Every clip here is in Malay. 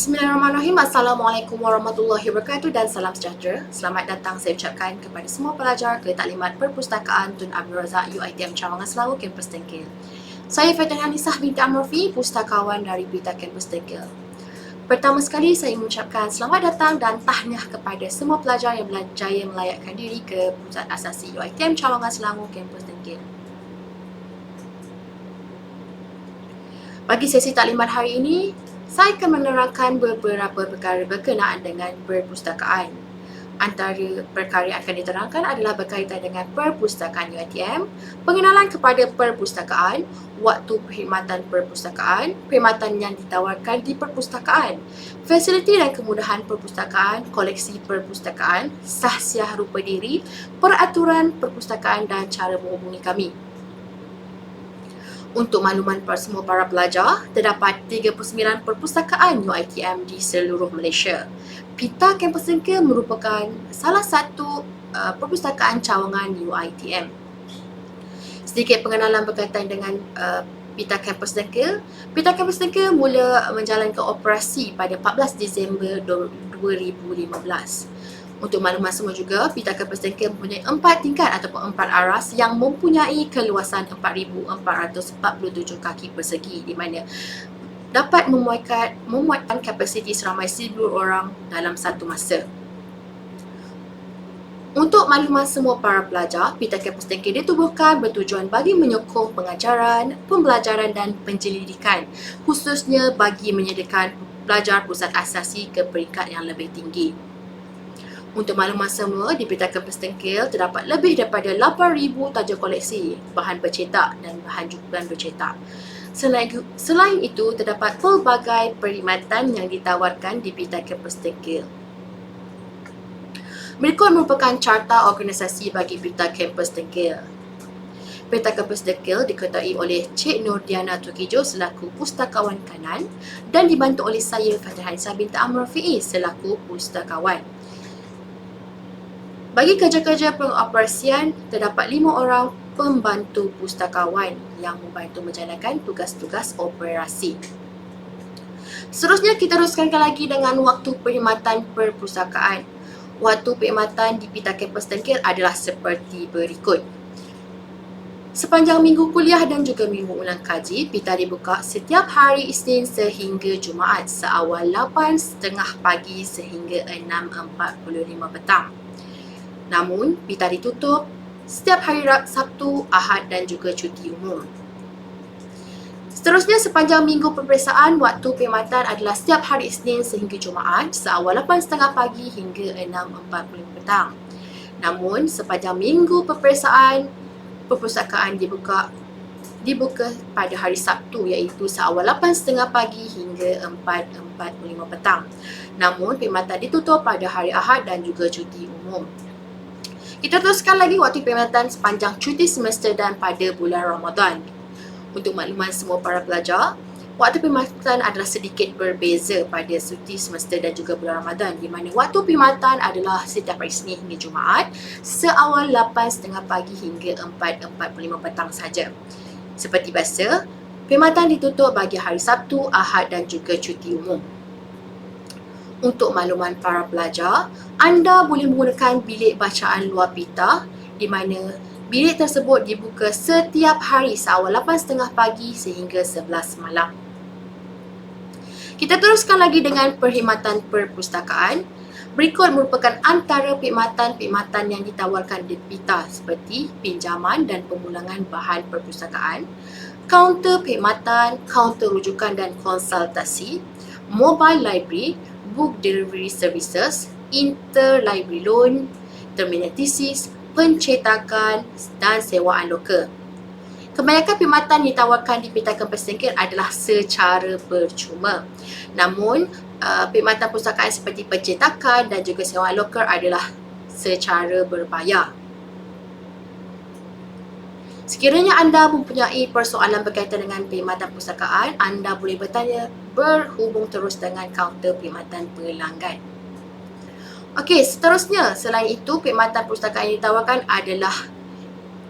Bismillahirrahmanirrahim. Assalamualaikum warahmatullahi wabarakatuh dan salam sejahtera. Selamat datang saya ucapkan kepada semua pelajar ke Taklimat Perpustakaan Tun Abdul Razak UiTM Cawangan Selangor Kampus Tengkil. Saya Fatin Hanisah binti Amrofi, pustakawan dari Berita Kampus Tengkil. Pertama sekali saya mengucapkan selamat datang dan tahniah kepada semua pelajar yang berjaya melayakkan diri ke Pusat Asasi UiTM Cawangan Selangor Kampus Tengkil. Bagi sesi taklimat hari ini, saya akan menerangkan beberapa perkara berkenaan dengan perpustakaan. Antara perkara yang akan diterangkan adalah berkaitan dengan perpustakaan UiTM, pengenalan kepada perpustakaan, waktu perkhidmatan perpustakaan, perkhidmatan yang ditawarkan di perpustakaan, fasiliti dan kemudahan perpustakaan, koleksi perpustakaan, sahsiah rupa diri, peraturan perpustakaan dan cara menghubungi kami. Untuk makluman semua para pelajar, terdapat 39 perpustakaan UiTM di seluruh Malaysia. Pita Kampus Tengkil merupakan salah satu uh, perpustakaan cawangan UiTM. Sedikit pengenalan berkaitan dengan uh, Pita Kampus Tengkil. Pita Kampus Tengkil mula menjalankan operasi pada 14 Disember 2015. Untuk makluman semua juga, Pita Kampus Tengkil mempunyai empat tingkat ataupun empat aras yang mempunyai keluasan 4,447 kaki persegi di mana dapat memuatkan, memuatkan kapasiti seramai 1,000 orang dalam satu masa. Untuk makluman semua para pelajar, Pita Kampus Tengkil ditubuhkan bertujuan bagi menyokong pengajaran, pembelajaran dan penyelidikan khususnya bagi menyediakan pelajar pusat asasi ke peringkat yang lebih tinggi. Untuk makluman semua, di Pita Kampus Tengkil terdapat lebih daripada 8,000 tajuk koleksi bahan bercetak dan bahan jukulan bercetak. Selain, selain itu, terdapat pelbagai perkhidmatan yang ditawarkan di Pita Kampus Tengkil. Berikut merupakan carta organisasi bagi Pita Kampus Tengkil. Peta Kampus Tengkil diketuai oleh Cik Nurdiana Tukijo selaku pustakawan kanan dan dibantu oleh saya Fatihah Isa binti Amr Fi'i selaku pustakawan. Bagi kerja-kerja pengoperasian, terdapat lima orang pembantu pustakawan yang membantu menjalankan tugas-tugas operasi. Seterusnya kita teruskan lagi dengan waktu perkhidmatan perpustakaan. Waktu perkhidmatan di Pita Kampus Tengkil adalah seperti berikut. Sepanjang minggu kuliah dan juga minggu ulang kaji, Pita dibuka setiap hari Isnin sehingga Jumaat seawal 8.30 pagi sehingga 6.45 petang. Namun, pita ditutup setiap hari Sabtu, Ahad dan juga cuti umum. Seterusnya, sepanjang minggu peperiksaan, waktu perkhidmatan adalah setiap hari Isnin sehingga Jumaat seawal 8.30 pagi hingga 6.40 petang. Namun, sepanjang minggu peperiksaan, perpustakaan dibuka dibuka pada hari Sabtu iaitu seawal 8.30 pagi hingga 4.45 petang. Namun, perkhidmatan ditutup pada hari Ahad dan juga cuti umum. Kita teruskan lagi waktu perkhidmatan sepanjang cuti semester dan pada bulan Ramadan. Untuk makluman semua para pelajar, waktu perkhidmatan adalah sedikit berbeza pada cuti semester dan juga bulan Ramadan di mana waktu perkhidmatan adalah setiap hari Senin hingga Jumaat seawal 8.30 pagi hingga 4.45 petang saja. Seperti biasa, perkhidmatan ditutup bagi hari Sabtu, Ahad dan juga cuti umum. Untuk makluman para pelajar, anda boleh menggunakan bilik bacaan luar pita di mana bilik tersebut dibuka setiap hari seawal 8.30 pagi sehingga 11 malam. Kita teruskan lagi dengan perkhidmatan perpustakaan. Berikut merupakan antara perkhidmatan-perkhidmatan yang ditawarkan di PITA seperti pinjaman dan pemulangan bahan perpustakaan, kaunter perkhidmatan, kaunter rujukan dan konsultasi, mobile library, book delivery services, interlibrary loan, terminal thesis, pencetakan dan sewaan lokal. Kebanyakan perkhidmatan ditawarkan di Pita Kampus Tengkil adalah secara percuma. Namun, uh, perkhidmatan pustakaan seperti pencetakan dan juga sewaan lokal adalah secara berbayar. Sekiranya anda mempunyai persoalan berkaitan dengan perkhidmatan pustakaan, anda boleh bertanya berhubung terus dengan kaunter perkhidmatan pelanggan. Okey, seterusnya selain itu perkhidmatan pustakaan yang ditawarkan adalah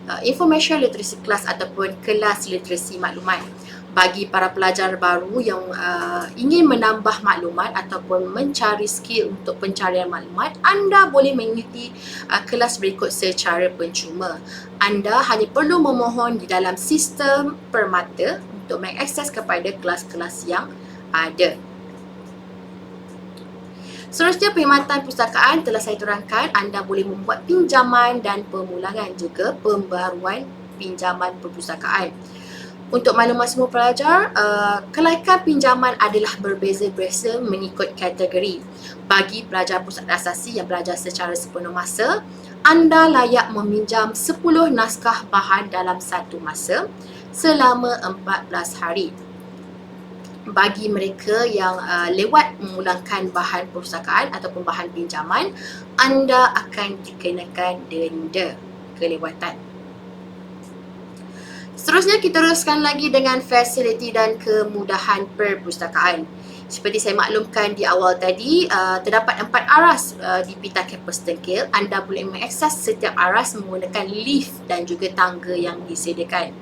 uh, information literacy class ataupun kelas literasi maklumat. Bagi para pelajar baru yang uh, ingin menambah maklumat ataupun mencari skill untuk pencarian maklumat, anda boleh mengikuti uh, kelas berikut secara percuma. Anda hanya perlu memohon di dalam sistem permata untuk mengakses kepada kelas-kelas yang ada. Seterusnya perkhidmatan perpustakaan telah saya terangkan anda boleh membuat pinjaman dan pemulangan juga pembaruan pinjaman perpustakaan. Untuk maklumat semua pelajar, uh, kelaikan pinjaman adalah berbeza-beza mengikut kategori. Bagi pelajar pusat asasi yang belajar secara sepenuh masa, anda layak meminjam 10 naskah bahan dalam satu masa selama 14 hari. Bagi mereka yang uh, lewat memulangkan bahan perpustakaan ataupun bahan pinjaman, anda akan dikenakan denda kelewatan. Seterusnya kita teruskan lagi dengan fasiliti dan kemudahan perpustakaan. Seperti saya maklumkan di awal tadi, uh, terdapat empat aras uh, di Pita Campus Tengkil. Anda boleh mengakses setiap aras menggunakan lift dan juga tangga yang disediakan.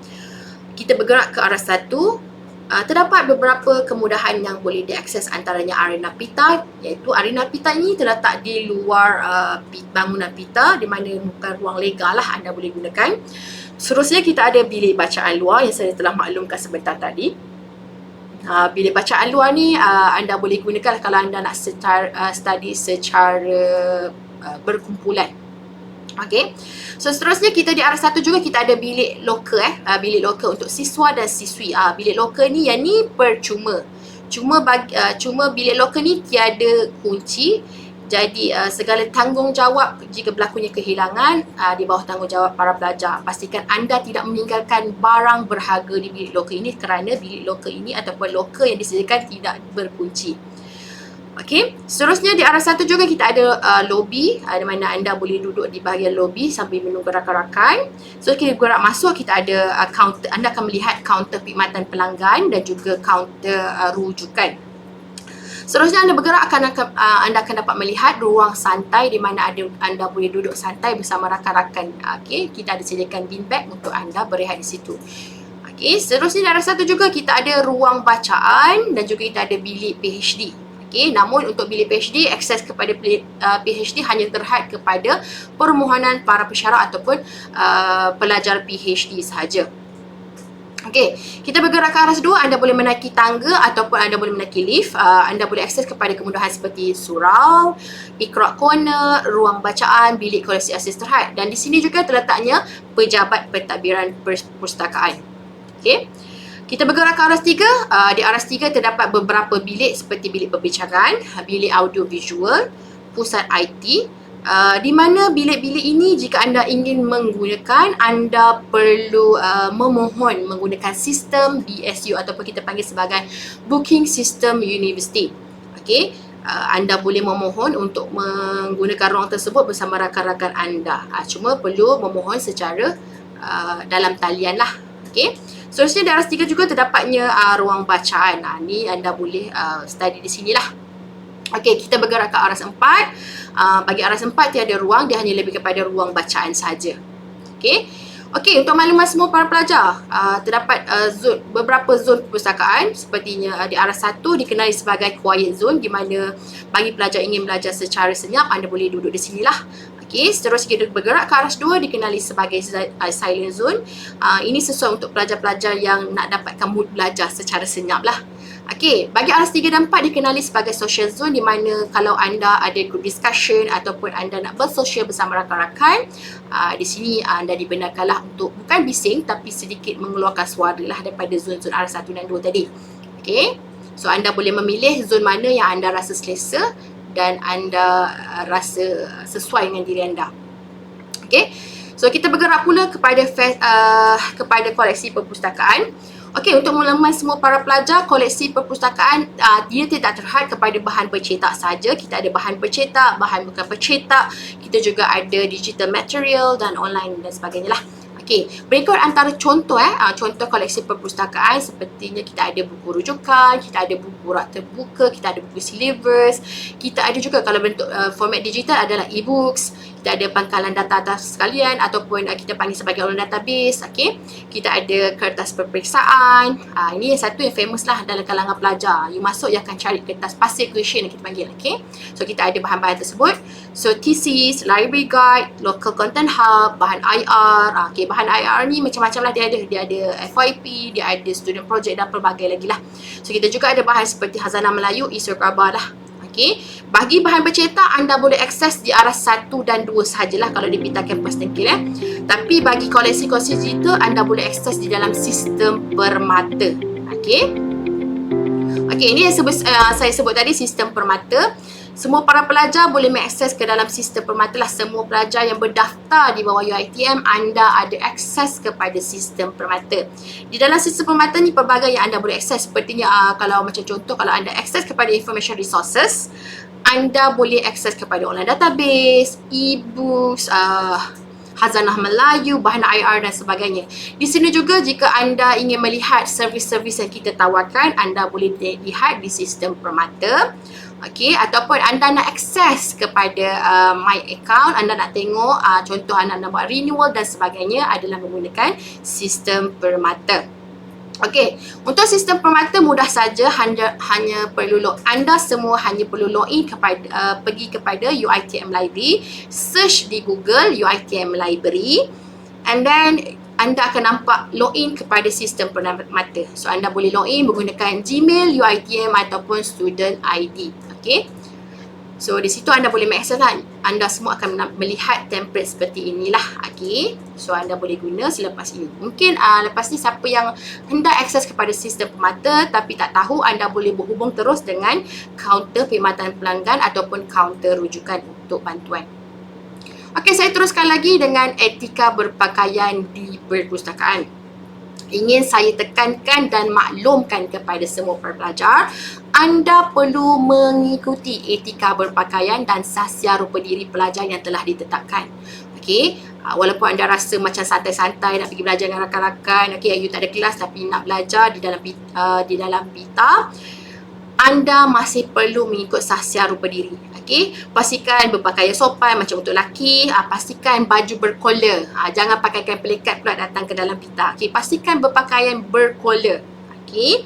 Kita bergerak ke aras satu. Uh, terdapat beberapa kemudahan yang boleh diakses antaranya arena pita iaitu arena pita ini terletak di luar uh, bangunan pita di mana bukan ruang legal lah anda boleh gunakan. Seterusnya kita ada bilik bacaan luar yang saya telah maklumkan sebentar tadi. Uh, bilik bacaan luar ni uh, anda boleh gunakan kalau anda nak secara, uh, study secara uh, berkumpulan. Okay. So seterusnya kita di arah satu juga kita ada bilik loker eh. Uh, bilik loker untuk siswa dan siswi. Uh, bilik loker ni yang ni percuma. Cuma bagi, uh, cuma bilik loker ni tiada kunci. Jadi uh, segala tanggungjawab jika berlakunya kehilangan uh, di bawah tanggungjawab para pelajar. Pastikan anda tidak meninggalkan barang berharga di bilik loker ini kerana bilik loker ini ataupun loker yang disediakan tidak berkunci. Okey, seterusnya di arah satu juga kita ada uh, lobby uh, di mana anda boleh duduk di bahagian lobby sambil menunggu rakan-rakan. So kita gerak masuk kita ada uh, counter anda akan melihat kaunter perkhidmatan pelanggan dan juga kaunter uh, rujukan. Seterusnya anda bergerak akan uh, anda akan dapat melihat ruang santai di mana ada anda boleh duduk santai bersama rakan-rakan. Okey, kita ada sediakan beanbag untuk anda berehat di situ. Okey, seterusnya dari satu juga kita ada ruang bacaan dan juga kita ada bilik PhD. Okey, namun untuk bilik PhD akses kepada PhD hanya terhad kepada permohonan para pesyarat ataupun uh, pelajar PhD sahaja. Okey, kita bergerak ke arah dua, anda boleh menaiki tangga ataupun anda boleh menaiki lift. Uh, anda boleh akses kepada kemudahan seperti surau, ikrak corner, ruang bacaan, bilik koleksi asis terhad. Dan di sini juga terletaknya pejabat pentadbiran perpustakaan. Okey. Kita bergerak ke aras tiga. Uh, di aras tiga terdapat beberapa bilik seperti bilik perbincangan, bilik audio visual, pusat IT, Uh, di mana bilik-bilik ini jika anda ingin menggunakan anda perlu uh, memohon menggunakan sistem BSU ataupun kita panggil sebagai booking system university. Okey, uh, anda boleh memohon untuk menggunakan ruang tersebut bersama rakan-rakan anda. Uh, cuma perlu memohon secara uh, dalam talian lah. Okey. Seterusnya di aras tiga juga terdapatnya uh, ruang bacaan. Uh, ni anda boleh uh, study di sinilah. Okey, kita bergerak ke aras empat. Uh, bagi aras empat tiada ruang, dia hanya lebih kepada ruang bacaan saja. Okey. Okey, untuk maklumat semua para pelajar, uh, terdapat uh, zon, beberapa zon perpustakaan sepertinya uh, di aras satu dikenali sebagai quiet zone di mana bagi pelajar ingin belajar secara senyap, anda boleh duduk di sinilah. Okey, seterusnya kita bergerak ke aras dua dikenali sebagai uh, silent zone. Uh, ini sesuai untuk pelajar-pelajar yang nak dapatkan mood belajar secara senyap lah. Okey, bagi aras 3 dan 4 dikenali sebagai social zone di mana kalau anda ada group discussion ataupun anda nak bersosial bersama rakan-rakan, uh, di sini anda dibenarkanlah untuk bukan bising tapi sedikit mengeluarkan suara lah daripada zon-zon aras 1 dan 2 tadi. Okey. So anda boleh memilih zon mana yang anda rasa selesa dan anda uh, rasa sesuai dengan diri anda. Okey. So kita bergerak pula kepada uh, kepada koleksi perpustakaan. Okey, untuk mulakan semua para pelajar, koleksi perpustakaan uh, dia tidak terhad kepada bahan bercetak saja. Kita ada bahan bercetak, bahan bukan bercetak. Kita juga ada digital material dan online dan sebagainya lah. Okey, berikut antara contoh eh, uh, contoh koleksi perpustakaan sepertinya kita ada buku rujukan, kita ada buku rak terbuka, kita ada buku syllabus, kita ada juga kalau bentuk uh, format digital adalah e-books, kita ada pangkalan data-data sekalian ataupun uh, kita panggil sebagai online database, okey. Kita ada kertas peperiksaan. Uh, ini yang satu yang famous lah dalam kalangan pelajar. You masuk you akan cari kertas pasir question yang kita panggil, okey. So kita ada bahan-bahan tersebut. So thesis, library guide, local content hub, bahan IR, uh, okey bahan IR ni macam-macam lah dia ada. Dia ada FYP, dia ada student project dan pelbagai lagi lah. So kita juga ada bahan seperti Hazanah Melayu, Isur Karba lah. Okay. Bagi bahan bercetak, anda boleh akses di arah 1 dan 2 sahajalah kalau di Pita Campus Tengkil. Eh. Tapi bagi koleksi-koleksi digital, anda boleh akses di dalam sistem permata. Okay. Okay, ini yang sebut, uh, saya sebut tadi sistem permata. Semua para pelajar boleh mengakses ke dalam sistem permata lah. Semua pelajar yang berdaftar di bawah UiTM, anda ada akses kepada sistem permata. Di dalam sistem permata ni pelbagai yang anda boleh akses. Sepertinya uh, kalau macam contoh, kalau anda akses kepada information resources, anda boleh akses kepada online database, e-books, uh, Hazanah Melayu, bahan IR dan sebagainya. Di sini juga jika anda ingin melihat servis-servis yang kita tawarkan, anda boleh lihat di sistem permata. Okey, ataupun anda nak akses kepada uh, my account, anda nak tengok uh, contoh anda nak buat renewal dan sebagainya adalah menggunakan sistem permata. Okey, untuk sistem permata mudah saja hanya hanya perlu log anda semua hanya perlu login kepada uh, pergi kepada UiTM Library, search di Google UiTM Library and then anda akan nampak login kepada sistem permata. So anda boleh login menggunakan Gmail, UiTM ataupun student ID. Okay. So di situ anda boleh mengakses lah. Anda semua akan melihat template seperti inilah. Okay. So anda boleh guna selepas ini. Mungkin uh, lepas ni siapa yang hendak akses kepada sistem permata tapi tak tahu anda boleh berhubung terus dengan kaunter perkhidmatan pelanggan ataupun kaunter rujukan untuk bantuan. Okey, saya teruskan lagi dengan etika berpakaian di perpustakaan. Ingin saya tekankan dan maklumkan kepada semua pelajar, anda perlu mengikuti etika berpakaian dan sasya rupa diri pelajar yang telah ditetapkan. Okey, ah, walaupun anda rasa macam santai-santai nak pergi belajar dengan rakan-rakan, okey, you tak ada kelas tapi nak belajar di dalam uh, di dalam pita, anda masih perlu mengikut sasya rupa diri. Okey, pastikan berpakaian sopan macam untuk lelaki, uh, pastikan baju berkola. Uh, jangan pakaikan pelikat pula datang ke dalam pita. Okey, pastikan berpakaian berkola. Okey,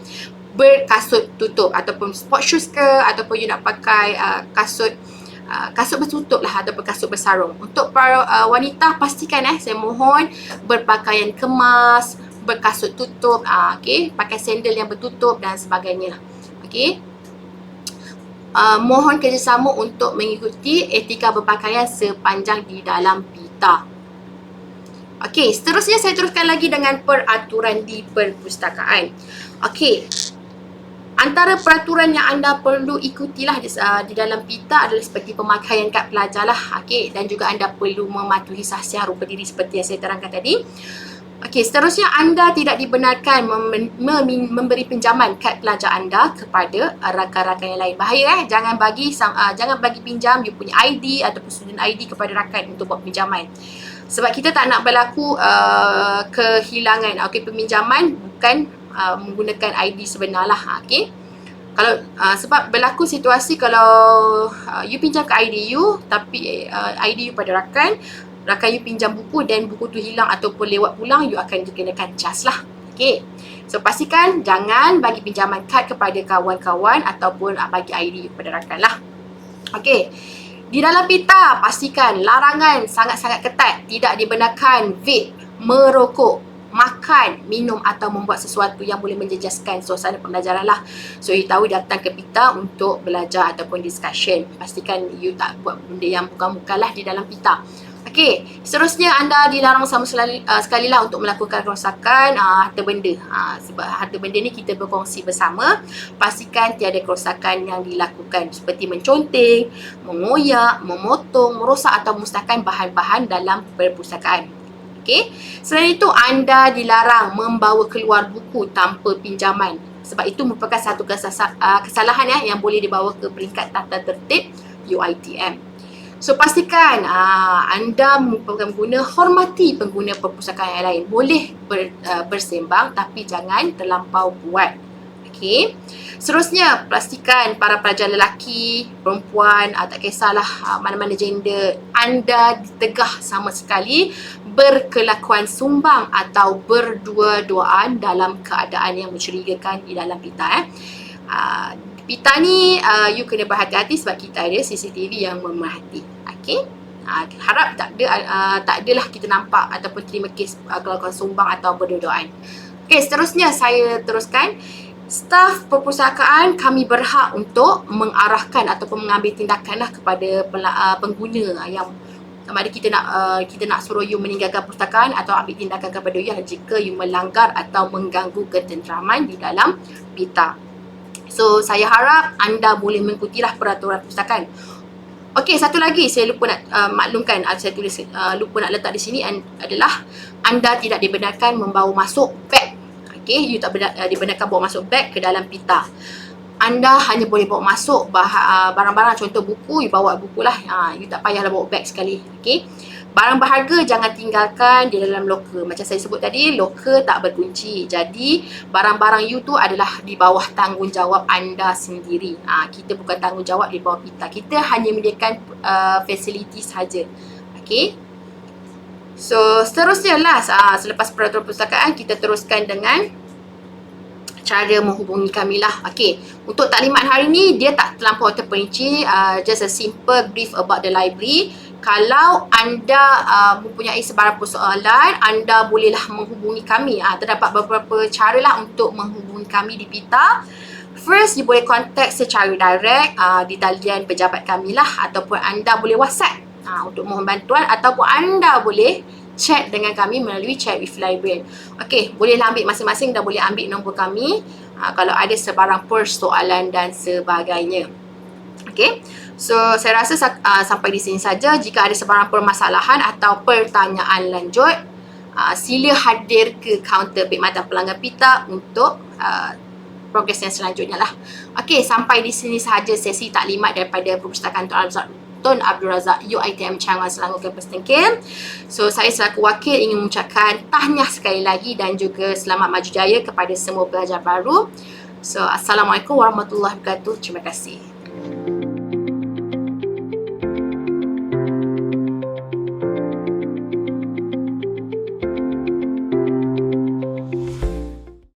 berkasut tutup ataupun sport shoes ke ataupun you nak pakai uh, kasut uh, kasut bertutup lah ataupun kasut bersarung. Untuk para uh, wanita pastikan eh saya mohon berpakaian kemas, berkasut tutup, uh, okey, pakai sandal yang bertutup dan sebagainya lah. Okey uh, mohon kerjasama untuk mengikuti etika berpakaian sepanjang di dalam pita. Okey, seterusnya saya teruskan lagi dengan peraturan di perpustakaan. Okey, antara peraturan yang anda perlu ikutilah di, uh, di dalam pita adalah seperti pemakaian kad pelajar lah. Okey, dan juga anda perlu mematuhi sahsiah rupa diri seperti yang saya terangkan tadi. Okey, seterusnya anda tidak dibenarkan mem- mem- memberi pinjaman kad pelajar anda kepada rakan-rakan yang lain. Bahaya eh, jangan bagi uh, jangan bagi pinjam you punya ID ataupun student ID kepada rakan untuk buat pinjaman. Sebab kita tak nak berlaku uh, kehilangan okey peminjaman bukan uh, menggunakan ID sebenar lah. Okey. Kalau uh, sebab berlaku situasi kalau uh, you pinjam ke ID you tapi uh, ID you pada rakan rakan you pinjam buku dan buku tu hilang ataupun lewat pulang, you akan dikenakan cas lah. Okay. So pastikan jangan bagi pinjaman kad kepada kawan-kawan ataupun uh, bagi ID kepada rakan lah. Okay. Di dalam pita, pastikan larangan sangat-sangat ketat. Tidak dibenarkan vape, merokok, makan, minum atau membuat sesuatu yang boleh menjejaskan suasana pembelajaran lah. So, you tahu datang ke pita untuk belajar ataupun discussion. Pastikan you tak buat benda yang bukan-bukan lah di dalam pita. Okey, seterusnya anda dilarang sama sekali, uh, sekali lah untuk melakukan kerosakan uh, harta benda. Uh, sebab harta benda ni kita berkongsi bersama. Pastikan tiada kerosakan yang dilakukan seperti menconteng, mengoyak, memotong, merosak atau musnahkan bahan-bahan dalam perpustakaan. Okey, selain itu anda dilarang membawa keluar buku tanpa pinjaman. Sebab itu merupakan satu kesalahan ya, yang boleh dibawa ke peringkat tata tertib UITM. So pastikan uh, anda pengguna hormati pengguna perpustakaan yang lain. Boleh ber, uh, bersembang tapi jangan terlampau kuat. Okey. Seterusnya, pastikan para pelajar lelaki, perempuan, uh, tak kisahlah mana-mana gender, anda ditegah sama sekali berkelakuan sumbang atau berdua-duaan dalam keadaan yang mencurigakan di dalam pita. Eh. Uh, pita ni, uh, you kena berhati-hati sebab kita ada CCTV yang memerhati. Okey. Uh, harap tak ada uh, tak adalah kita nampak ataupun terima kes uh, kelakuan sumbang atau berdua-duaan. Okey, seterusnya saya teruskan staf perpustakaan kami berhak untuk mengarahkan ataupun mengambil tindakan lah kepada pengguna yang sama ada kita nak uh, kita nak suruh you meninggalkan perpustakaan atau ambil tindakan kepada you jika you melanggar atau mengganggu ketenteraman di dalam pita. So saya harap anda boleh mengikutilah peraturan perpustakaan. Okey, satu lagi saya lupa nak uh, maklumkan uh, saya tulis uh, lupa nak letak di sini adalah anda tidak dibenarkan membawa masuk beg Okay, you tak uh, dibenarkan bawa masuk beg ke dalam pita. Anda hanya boleh bawa masuk uh, barang-barang contoh buku, you bawa buku lah. Uh, you tak payahlah bawa beg sekali. Okay. Barang berharga jangan tinggalkan di dalam loker. Macam saya sebut tadi, loker tak berkunci. Jadi, barang-barang you tu adalah di bawah tanggungjawab anda sendiri. Uh, kita bukan tanggungjawab di bawah kita. Kita hanya menyediakan uh, fasiliti saja. Okay. So seterusnya lah uh, selepas peraturan perpustakaan kita teruskan dengan cara menghubungi kami lah. Okay, untuk taklimat hari ni dia tak terlampau terperinci, uh, just a simple brief about the library. Kalau anda uh, mempunyai sebarang persoalan, anda bolehlah menghubungi kami. Uh, terdapat beberapa cara lah untuk menghubungi kami di PITA. First, you boleh contact secara direct uh, di talian pejabat kami lah ataupun anda boleh WhatsApp uh, untuk mohon bantuan ataupun anda boleh chat dengan kami melalui chat with librarian. Okey, bolehlah ambil masing-masing dah boleh ambil nombor kami uh, kalau ada sebarang persoalan dan sebagainya. Okey. So, saya rasa uh, sampai di sini saja. Jika ada sebarang permasalahan atau pertanyaan lanjut, uh, sila hadir ke kaunter perkhidmatan pelanggan pita untuk uh, progres yang selanjutnya lah. Okey, sampai di sini sahaja sesi taklimat daripada Perpustakaan Tuan Abzal Tun Abdul Razak UITM Changan Selangor Kampus Tengkim. So saya selaku wakil ingin mengucapkan tahniah sekali lagi dan juga selamat maju jaya kepada semua pelajar baru. So Assalamualaikum warahmatullahi wabarakatuh. Terima kasih.